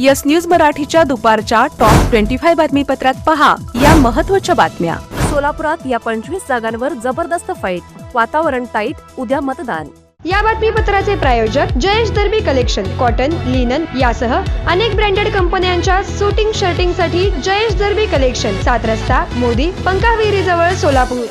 Yes news मराठीच्या दुपारच्या top twenty five बातमीपत्रात पहा या महत्त्वाच्या बातम्या. सोलापुरात या पंचवीस जागांवर जबरदस्त फाईट. वातावरण टाईट उद्या मतदान. या बातमीपत्राचे प्रायोजक Jayesh Darbi collection cotton linen यासह अनेक ब्रँडेड कंपन्यांच्या सुटिंग शर्टिंगसाठी जयेश दर्बी कलेक्शन. सात रस्ता मोदी पंकाविहिरी जवळ सोलापूर.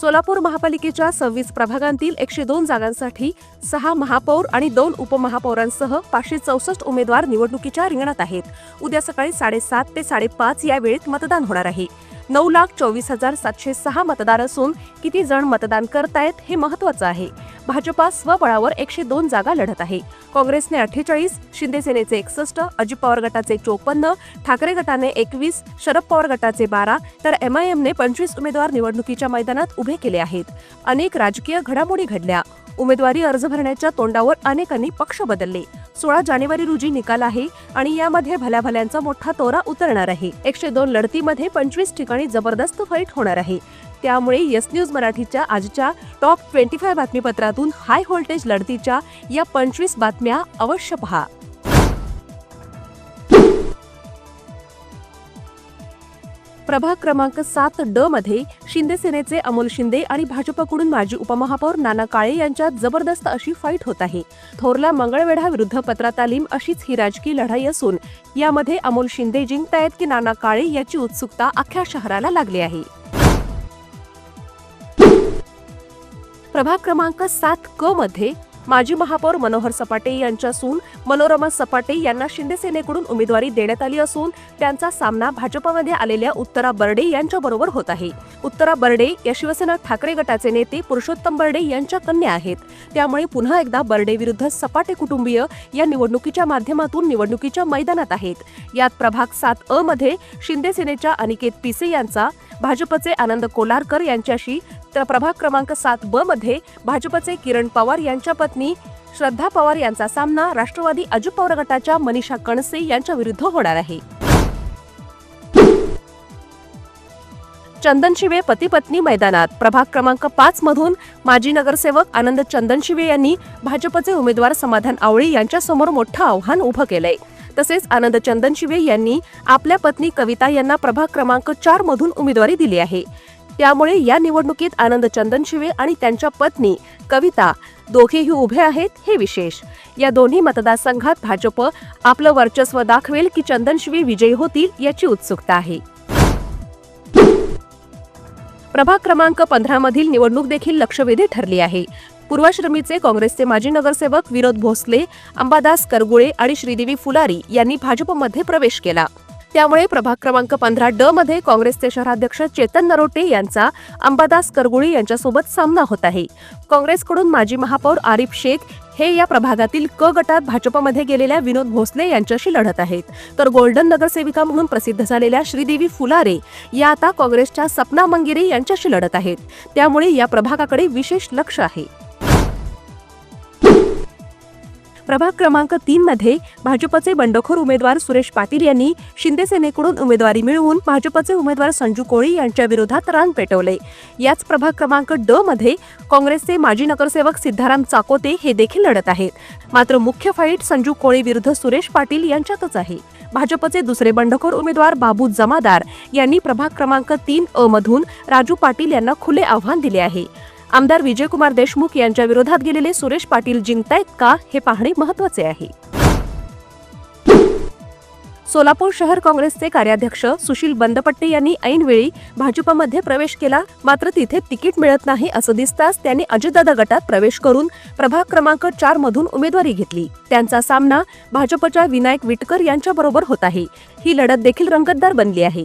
सोलापूर महापालिकेच्या सव्वीस प्रभागांतील एकशे दोन जागांसाठी सहा महापौर आणि दोन उपमहापौरांसह पाचशे चौसष्ट उमेदवार निवडणुकीच्या रिंगणात आहेत. उद्या सकाळी साडेसात ते साडेपाच या वेळेत मतदान होणार आहे. नऊ लाख चोवीस हजार सातशे सहा मतदार असून किती जण मतदान करतायत हे महत्वाचं आहे. भाजपा स्वबळावर एकशे दोन जागा लढत आहे. काँग्रेसने अठ्ठेचाळीस शिंदेसेनेचे एकसष्ट अजित पवार गटाचे चोपन्न ठाकरे गटाने एकवीस शरद पवार गटाचे बारा तर एमआयएमने पंचवीस उमेदवार निवडणुकीच्या मैदानात उभे केले आहेत. अनेक राजकीय घडामोडी घडल्या. उमेदवारी अर्ज भरण्याच्या तोंडावर अनेकांनी पक्ष बदलले. सोळा जानेवारी रोजी निकाल आहे आणि यामध्ये भल्याभल्यांचा मोठा तोरा उतरणार आहे. एकशे दोन लढतीमध्ये पंचवीस ठिकाणी जबरदस्त फाईट होणार आहे. त्यामुळे यस न्यूज मराठीच्या आजच्या टॉप ट्वेंटी फाय बातमीपत्रातून हाय व्होल्टेज लढतीच्या या पंचवीस बातम्या अवश्य पहा. प्रभाग क्रमांक सात ड मध्ये शिंदे सेनेचे अमोल शिंदे आणि भाजपकडून माजी उपमहापौर नाना काळे यांच्यात जबरदस्त अशी फाईट होत आहे. थोरला मंगळवेढा विरुद्ध पत्रा तालीम अशीच ही राजकीय लढाई असून यामध्ये अमोल शिंदे जिंकतायत की नाना काळे याची उत्सुकता अख्ख्या शहराला लागली आहे. प्रभाग क्रमांक सात क मध्ये माजी महापौर मनोहर सपाटे यांच्या सून मनोरमा सपाटे यांना शिंदे सेनेकडून उमेदवारी देण्यात आली असून त्यांचा सामना भाजपमध्ये आलेल्या उत्तरा बर्डे यांच्याबरोबर होत आहे. उत्तरा बर्डे या शिवसेना ठाकरे गटाचे नेते पुरुषोत्तम बर्डे यांच्या कन्या आहेत. त्यामुळे पुन्हा एकदा बर्डे विरुद्ध सपाटे कुटुंबीय या निवडणुकीच्या माध्यमातून निवडणुकीच्या मैदानात आहेत. यात प्रभाग सात अ मध्ये शिंदे सेनेच्या अनिकेत पिसे यांचा भाजपचे आनंद कोलारकर यांच्याशी तर प्रभाग क्रमांक सात ब मध्ये भाजपचे किरण पवार यांच्या पत्नी श्रद्धा पवार यांचा सामना राष्ट्रवादी अजित पवार गटाच्या मनीषा कणसे यांच्या विरुद्ध होणार आहे. चंदनशिवे पती पत्नी मैदानात. प्रभाग क्रमांक पाच मधून माजी नगरसेवक आनंद चंदन शिवे यांनी भाजपचे उमेदवार समाधान आवळी यांच्यासमोर मोठं आव्हान उभं केलंय. तसेच आनंद चंदन शिवे यांनी आपल्या पत्नी कविता यांना प्रभाग क्रमांक चार मधून उमेदवारी दिली आहे. त्यामुळे या निवडणुकीत आनंद चंदनशिवे आणि त्यांच्या पत्नी कविता दोघेही उभे आहेत हे विशेष. या दोन्ही मतदारसंघात भाजप आपलं वर्चस्व दाखवेल की चंदनशिवे विजयी होतील याची उत्सुकता आहे. प्रभाग क्रमांक पंधरा मधील निवडणूक देखील लक्षवेधी ठरली आहे. पूर्वाश्रमीचे काँग्रेसचे माजी नगरसेवक विनोद भोसले अंबादास करगुळे आणि श्रीदेवी फुलारी यांनी भाजपमध्ये प्रवेश केला. त्यामुळे प्रभाग क्रमांक पंधरा ड मध्ये काँग्रेसचे शहराध्यक्ष चेतन नरोटे यांचा अंबादास करगुळी यांच्यासोबत सामना होत आहे. काँग्रेसकडून माजी महापौर आरिफ शेख हे या प्रभागातील क गटात भाजपमध्ये गेलेल्या विनोद भोसले यांच्याशी लढत आहेत. तर गोल्डन नगरसेविका म्हणून प्रसिद्ध झालेल्या श्रीदेवी फुलारे या आता काँग्रेसच्या सपना मंगिरे यांच्याशी लढत आहेत. त्यामुळे या प्रभागाकडे विशेष लक्ष आहे. प्रभाग क्रमांक तीन मध्ये भाजपचे बंडखोर उमेदवार सुरेश पाटील यांनी शिंदे सेनेकडून उमेदवारी मिळवून भाजपचे उमेदवार संजू कोळी यांच्या विरोधात रान पेटवले. याच प्रभाग क्रमांक ड मध्ये काँग्रेसचे माजी नगरसेवक सिद्धाराम चाकोते हे देखील लढत आहेत. मात्र मुख्य फाईट संजू कोळी विरुद्ध सुरेश पाटील यांच्यातच आहे. भाजपचे दुसरे बंडखोर उमेदवार बाबू जमादार यांनी प्रभाग क्रमांक तीन अ मधून राजू पाटील यांना खुले आव्हान दिले आहे. आमदार विजयकुमार देशमुख यांच्या विरोधात गेलेले सुरेश पाटील जिंकतायत का हे पाहणे महत्त्वाचे आहे. सोलापूर शहर काँग्रेसचे कार्याध्यक्ष सुशील बंदपट्टे यांनी ऐनवेळी भाजपमध्ये प्रवेश केला मात्र तिथे तिकीट मिळत नाही असं दिसताच त्यांनी अजितदादा गटात प्रवेश करून प्रभाग क्रमांक चार मधून उमेदवारी घेतली. त्यांचा सामना भाजपच्या विनायक विटकर यांच्याबरोबर होत आहे. ही लढत देखील रंगतदार बनली आहे.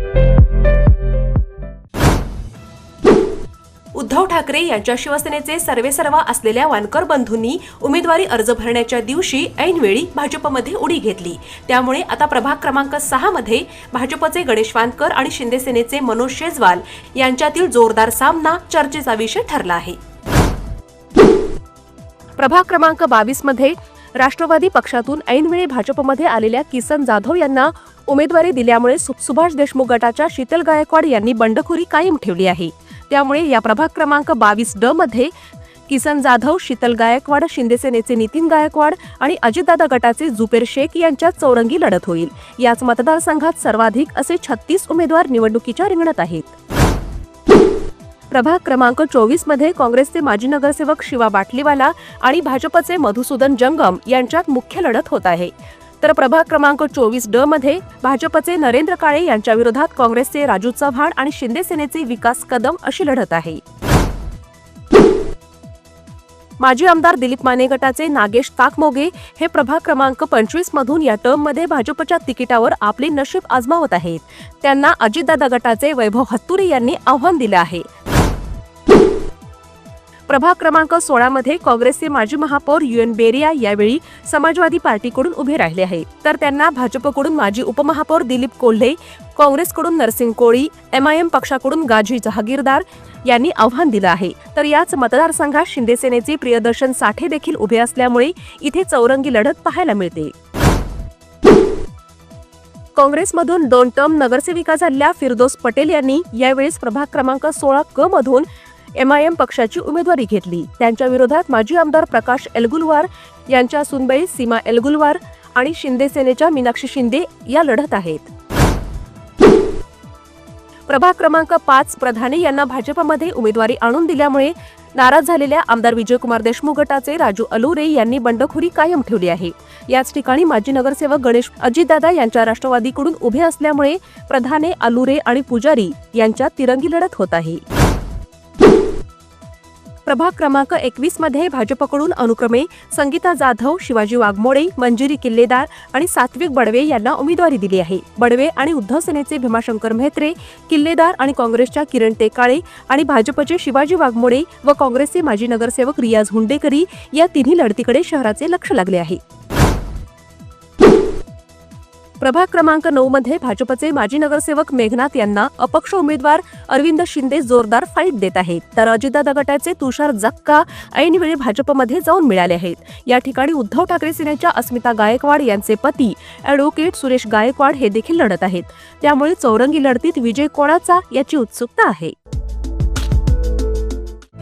ठाकरे यांच्या शिवसेनेचे सर्वेसर्वा असलेल्या वानकर बंधूंनी उमेदवारी अर्ज भरण्याच्या दिवशी ऐनवेळी भाजपमध्ये उडी घेतली. त्यामुळे आता प्रभाग क्रमांक सहा मध्ये भाजपचे गणेश वानकर आणि शिंदेसेनेचे मनोज शेजवाल यांच्यातील जोरदार सामना चर्चेचा विषय ठरला आहे. प्रभाग क्रमांक बावीसमध्ये राष्ट्रवादी पक्षातून ऐनवेळी भाजपमध्ये आलेल्या किसन जाधव यांना उमेदवारी दिल्यामुळे सु- सुभाष देशमुख गटाच्या शीतल गायकवाड यांनी बंडखोरी कायम ठेवली आहे. त्यामुळे या प्रभाग क्रमांक बावीस ड मध्ये किसन जाधव शीतल गायकवाड शिंदेसेनेचे नितीन गायकवाड आणि अजितदादा गटाचे जुपेर शेख यांच्यात चौरंगी लढत होईल. याच मतदारसंघात सर्वाधिक असे छत्तीस उमेदवार निवडणुकीच्या रिंगणात आहेत. प्रभाग क्रमांक चोवीसमध्ये काँग्रेसचे माजी नगरसेवक शिवा बाटलीवाला आणि भाजपचे मधुसूदन जंगम यांच्यात मुख्य लढत होत आहे. तर प्रभाग क्रमांक चोवीस ड मध्ये भाजपचे नरेंद्र काळे यांच्या विरोधात काँग्रेसचे राजू चव्हाण आणि शिंदे सेनेचे विकास कदम अशी लढत आहे. माजी आमदार दिलीप माने गटाचे नागेश ताकमोगे हे प्रभाग क्रमांक पंचवीस मधून या टर्ममध्ये भाजपच्या तिकिटावर आपले नशीब आजमावत आहेत. त्यांना अजितदादा गटाचे वैभव हत्तुरे यांनी आव्हान दिलं आहे. प्रभाग क्रमांक सोळामध्ये काँग्रेसचे माजी महापौर युएन बेरिया यावेळी समाजवादी पार्टीकडून उभे राहिले आहेत. तर त्यांना भाजपकडून माजी उपमहापौर दिलीप कोल्हे काँग्रेसकडून नरसिंग कोळी एमआयएम पक्षाकडून गाजी जहागीरदार यांनी आव्हान दिलं आहे. तर याच मतदारसंघात शिंदेसेनेचे प्रियदर्शन साठे देखील उभे असल्यामुळे इथे चौरंगी लढत पाहायला मिळते. काँग्रेसमधून दोन टर्म नगरसेविका झालेल्या फिरदोस पटेल यांनी यावेळेस प्रभाग क्रमांक सोळा क मधून एमआयएम पक्षाची उमेदवारी घेतली. त्यांच्या विरोधात माजी आमदार प्रकाश एलगुलवार यांच्या सुनबाई सीमा एलगुलवार आणि शिंदे सेनेच्या मीनाक्षी शिंदे या लढत आहेत. प्रभाग क्रमांक पाच प्रधाने यांना भाजपमध्ये उमेदवारी आणून दिल्यामुळे नाराज झालेल्या आमदार विजयकुमार देशमुख गटाचे राजू अलुरे यांनी बंडखोरी कायम ठेवली आहे. याच ठिकाणी माजी नगरसेवक गणेश अजितदादा यांच्या राष्ट्रवादीकडून उभे असल्यामुळे प्रधाने अलुरे आणि पुजारी यांच्यात तिरंगी लढत होत आहे. प्रभाग क्रमांक एकवीसमध्ये भाजपकडून अनुक्रमे संगीता जाधव शिवाजी वाघमोडे मंजिरी किल्लेदार आणि सात्विक बडवे यांना उमेदवारी दिली आहे. बडवे आणि उद्धव सेनेचे भीमाशंकर म्हेत्रे किल्लेदार आणि काँग्रेसच्या किरण टेकाळे आणि भाजपचे शिवाजी वाघमोडे व काँग्रेसचे माजी नगरसेवक रियाज हुंडेकरी या तिन्ही लढतीकडे शहराचे लक्ष लागले आहे. प्रभाग क्रमांक नऊ मध्ये भाजपचे माजी नगरसेवक मेघनाथ यांना अपक्ष उमेदवार अरविंद शिंदे जोरदार फाईट देत आहेत. तर अजितदादा गटाचे तुषार जक्का ऐनवेळी भाजपमध्ये जाऊन मिळाले आहेत. या ठिकाणी उद्धव ठाकरे सेनेच्या अस्मिता गायकवाड यांचे पती अॅडव्होकेट सुरेश गायकवाड हे देखील लढत आहेत. त्यामुळे चौरंगी लढतीत विजय कोणाचा याची उत्सुकता आहे.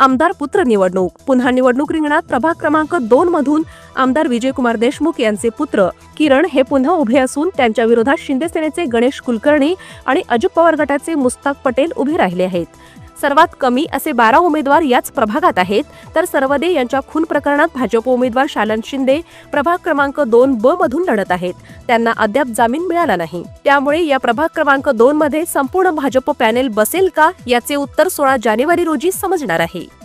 आमदार पुत्र निवडणूक. पुन्हा निवडणूक रिंगणात प्रभाग क्रमांक दोन मधून आमदार विजयकुमार देशमुख यांचे पुत्र किरण हे पुन्हा उभे असून त्यांच्या विरोधात शिंदे सेनेचे गणेश कुलकर्णी आणि अजित पवार गटाचे मुस्ताक पटेल उभे राहिले आहेत. सर्वात कमी असे बारा उमेदवार याच प्रभागात आहेत. तर सर्वदे यांच्या खून प्रकरणात भाजप उमेदवार शालन शिंदे प्रभाग क्रमांक दोन ब मधून लढत आहेत. त्यांना अद्याप जामीन मिळाला नाही. त्यामुळे या प्रभाग क्रमांक दोन मध्ये संपूर्ण भाजप पॅनेल बसेल का? याचे उत्तर सोळा जानेवारी रोजी समजणार आहे.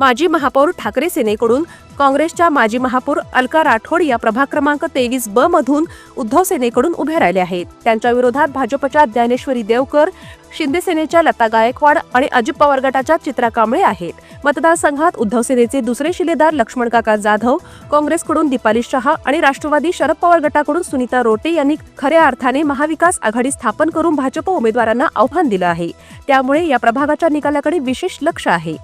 माजी महापौर ठाकरे सेनेकडून काँग्रेसच्या माजी महापौर अलका राठोड या प्रभाग क्रमांक तेवीस ब मधून उद्धव सेनेकडून उभे राहिले आहेत. त्यांच्या विरोधात भाजपच्या ज्ञानेश्वरी देवकर शिंदे सेनेच्या लता गायकवाड आणि अजित पवार गटाच्या चित्रा कांबळे आहेत. मतदारसंघात उद्धव सेनेचे दुसरे शिलेदार लक्ष्मण काका जाधव काँग्रेसकडून दीपाली शहा आणि राष्ट्रवादी शरद पवार गटाकडून सुनीता रोटे यांनी खऱ्या अर्थाने महाविकास आघाडी स्थापन करून भाजप उमेदवारांना आव्हान दिलं आहे. त्यामुळे या प्रभागाच्या निकालाकडे विशेष लक्ष आहे.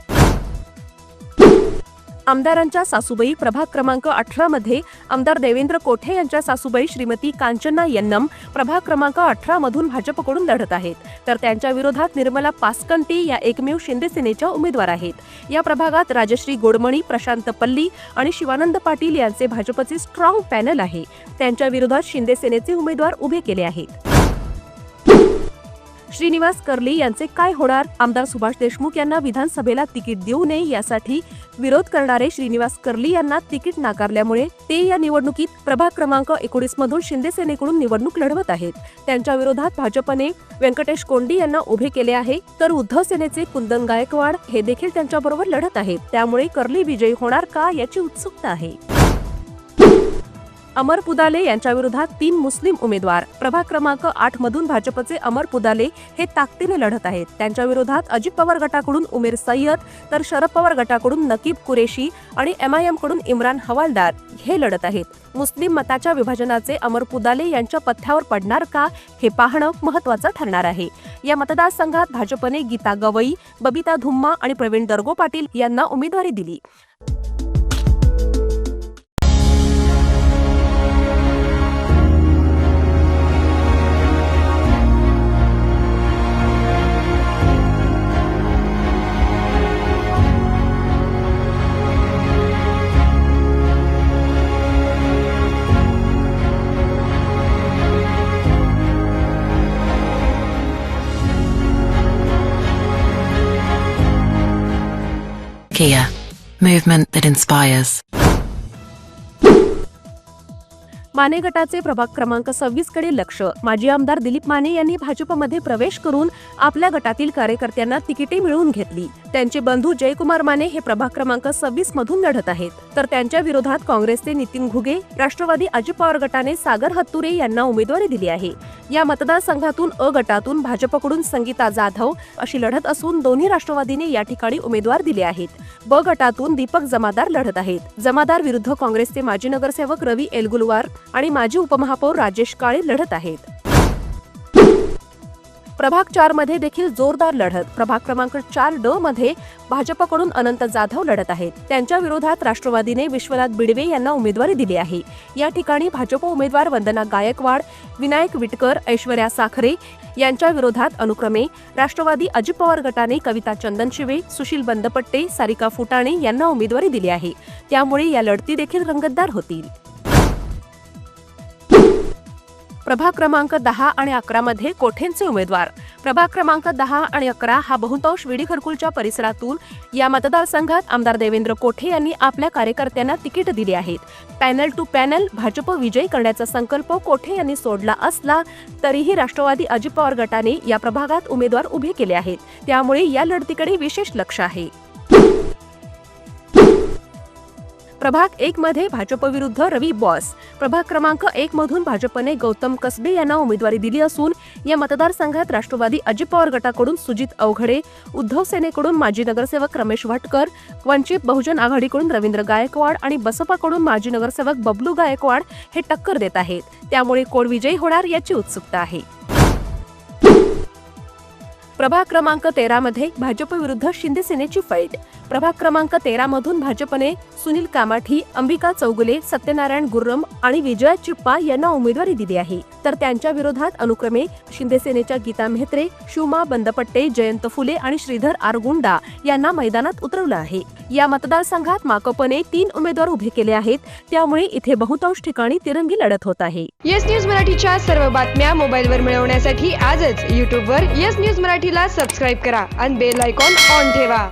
आमदारांच्या सासूबाई प्रभाग क्रमांक अठरा मध्ये आमदार देवेंद्र कोठे यांच्या सासूबाई श्रीमती कांचना यन्नम प्रभाग क्रमांक अठरा मधून भाजपकडून लढत आहेत. तर त्यांच्या विरोधात निर्मला पासकंटी या एकमेव शिंदे सेनेच्या उमेदवार आहेत. या प्रभागात राजश्री गोडमणी प्रशांत पल्ली आणि शिवानंद पाटील यांचे भाजपचे स्ट्रॉंग पॅनल आहे. त्यांच्या विरोधात शिंदे सेनेचे उमेदवार उभे केले आहेत. श्रीनिवास कर्ली यांचे काय होणार? आमदार सुभाष देशमुख यांना विधानसभेला तिकीट देऊ नये यासाठी विरोध करणारे श्रीनिवास कर्ली यांना तिकीट नाकारल्यामुळे ते या निवडणुकीत प्रभाग क्रमांक एकोणीस मधून शिंदे सेनेकडून निवडणूक लढवत आहेत. त्यांच्या विरोधात भाजपने व्यंकटेश कोंडी यांना उभे केले आहे. तर उद्धव सेनेचे कुंदन गायकवाड हे देखील त्यांच्याबरोबर लढत आहेत. त्यामुळे कर्ली विजयी होणार का याची उत्सुकता आहे. अमर पुदाले यांच्याविरोधात तीन मुस्लिम उमेदवार. प्रभाग क्रमांक आठ मधून भाजपचे अमर पुदाले हे ताकदीने लढत आहेत. त्यांच्या विरोधात अजित पवार गटाकडून उमेर सय्यद तर शरद पवार गटाकडून नकीब कुरेशी आणि एमआयएमकडून इम्रान हवालदार हे लढत आहेत. मुस्लिम मताच्या विभाजनाचे अमर पुदाले यांच्या पथ्यावर पडणार का हे पाहणं महत्वाचं ठरणार आहे. या मतदारसंघात भाजपने गीता गवई बबिता धुम्मा आणि प्रवीण दरगो पाटील यांना उमेदवारी दिली. Kia, movement that inspires. Mane गटाचे प्रभाग क्रमांक सव्वीसकडे लक्ष. माजी आमदार दिलीप माने यांनी भाजपमध्ये प्रवेश करून आपल्या गटातील कार्यकर्त्यांना तिकिटे मिळवून घेतली. त्यांचे बंधू जयकुमार माने हे प्रभाग क्रमांक सव्वीस मधून लढत आहेत. तर त्यांच्या विरोधात काँग्रेसचे नितीन घुगे राष्ट्रवादी अजित पवार गटाने सागर हत्तुरे यांना उमेदवारी दिली आहे. या मतदारसंघातून अ गटातून भाजपकडून संगीता जाधव अशी लढत असून दोन्ही राष्ट्रवादीने या ठिकाणी उमेदवार दिले आहेत. ब गटातून दीपक जमादार लढत आहेत. जमादार विरुद्ध काँग्रेसचे माजी नगरसेवक रवी एलगुलवार आणि माजी उपमहापौर राजेश काळे लढत आहेत. प्रभाग चारमध्ये देखील जोरदार लढत. प्रभाग क्रमांक चार ड मध्ये भाजपकडून अनंत जाधव लढत आहेत. त्यांच्या विरोधात राष्ट्रवादीने विश्वनाथ बिडवे यांना उमेदवारी दिली आहे. या ठिकाणी भाजप उमेदवार वंदना गायकवाड विनायक विटकर ऐश्वर्या साखरे यांच्या विरोधात अनुक्रमे राष्ट्रवादी अजित पवार गटाने कविता चंदनशिवे सुशील बंदपट्टे सारिका फुटाणे यांना उमेदवारी दिली आहे. त्यामुळे या लढती देखील रंगतदार होतील. प्रभाग क्रमांक दहा आणि अकरा मध्ये कोठेंचे उमेदवार? प्रभाग क्रमांक दहा आणि अकरा हा बहुतांश विडी घरकुलच्या परिसरातून या मतदारसंघात आमदार देवेंद्र कोठे यांनी आपल्या कार्यकर्त्यांना तिकीट दिली आहेत. पॅनल टू पॅनल भाजप विजयी करण्याचा संकल्प कोठे यांनी सोडला असला तरीही राष्ट्रवादी अजित पवार गटाने या प्रभागात उमेदवार उभे केले आहेत. त्यामुळे या लढतीकडे विशेष लक्ष आहे. प्रभाग एक मध्ये भाजप विरुद्ध रवी बॉस. प्रभाग क्रमांक एक मधून भाजपने गौतम कसबे यांना उमेदवारी दिली असून या मतदारसंघात राष्ट्रवादी अजित पवार गटाकडून सुजित अवघडे उद्धव सेनेकडून माजी नगरसेवक रमेश वाटकर वंचित बहुजन आघाडीकडून रवींद्र गायकवाड आणि बसपाकडून माजी नगरसेवक बबलू गायकवाड हे टक्कर देत आहेत. त्यामुळे कोण विजयी होणार याची उत्सुकता आहे. प्रभाग क्रमांक तेरा मध्ये भाजप विरुद्ध शिंदे सेनेची फाईट प्रभाग क्रमांक तेरा मधून भाजपने सुनील कामाठी अंबिका चौगुले सत्यनारायण गुर्रम आणि विजया चिप्पा यांना उमेदवारी दिली आहे. तर त्यांच्या विरोधात अनुक्रमे शिंदे सेनेच्या गीता म्हेत्रे शुमा बंदपट्टे जयंत फुले आणि श्रीधर आरगुंडा यांना मैदानात उतरवलं आहे. या मतदारसंघात माकपने तीन उमेदवार उभे केले आहेत. त्यामुळे इथे बहुतांश ठिकाणी तिरंगी लढत होत आहे. येस न्यूज मराठीच्या सर्व बातम्या मोबाईलवर मिळवण्यासाठी आजच यूट्यूबवर येस न्यूज मराठी मराठीला सबस्क्राईब करा आणि बेल आयकॉन ऑन ठेवा.